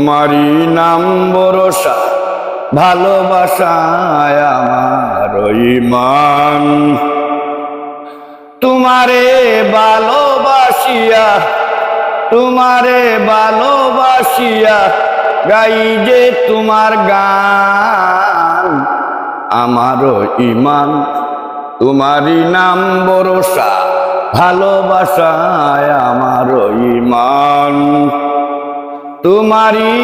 তোমারই নাম ভরসা, ভালোবাসায় আমার ইমান। তোমারে ভালোবাসিয়া তোমারে ভালোবাসিয়া গাই যে তোমার গান। আমারও ইমান, তোমারই নাম ভরসা, ভালোবাসায় আমারও ইমান। তোমারই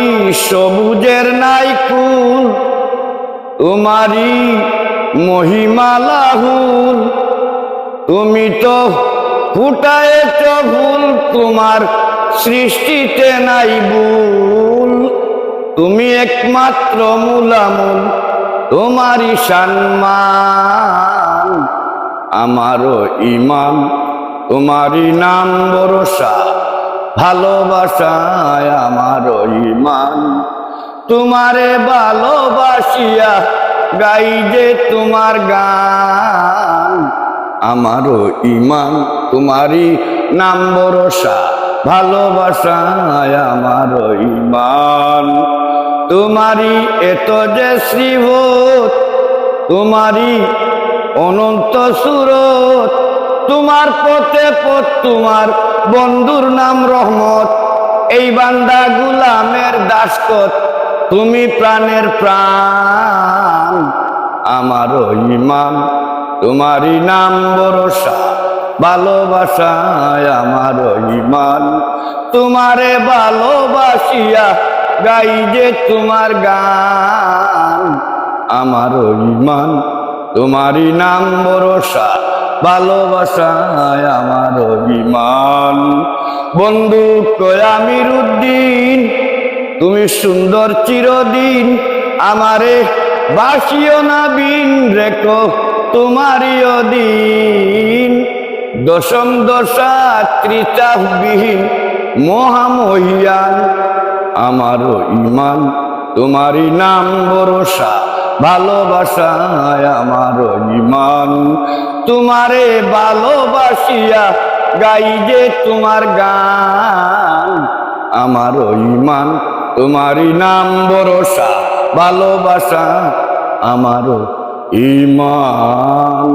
সবুজের নাই তোমারই মহিমালাহুল তুমি তো ফুটায়েছ ভুল তোমার সৃষ্টিতে নাই ভুল। তুমি একমাত্র মূলামূল, তোমারই সম্মান। আমারও ইমান, তোমারই নাম ভরসা, ভালোবাসায় ইমান তোমারে ভালোবাসিয়া গাই যে তোমার গান। আমারও ইমান, তোমারই নাম ভরসা, ভালোবাসায় আমারও ইমান। তোমারই এত যে শ্রীভূত, তোমারই অনন্ত সুরত। তোমার পথে পথ, তোমার বন্ধুর নাম রহমত। এই বান্দা গুলামের দাসকত তুমি প্রাণের প্রাণ আমারও ইমান তোমারই নাম ভরসা, ভালোবাসায় আমার ইমান। তোমারে ভালোবাসিয়া গাই যে তোমার গান আমারও ইমান। তোমারই নাম ভরসা, ভালোবাসায় আমার অভিমান বন্ধু কয়ামির উদ্দিন তুমি সুন্দর চিরদিন আমারে বাসিও না বিন, রেখো তোমারই অদিন দশম দশা ত্রিতাহবিহীন মহামহিয়ান, আমারও ইমান তোমারই নাম ভরসা, ভালোবাসায় আমার ইমান তোমারে ভালোবাসিয়া গাই যে তোমার গান আমার ইমান তোমারই নাম ভরসা ভালোবাসা আমারও ইমান।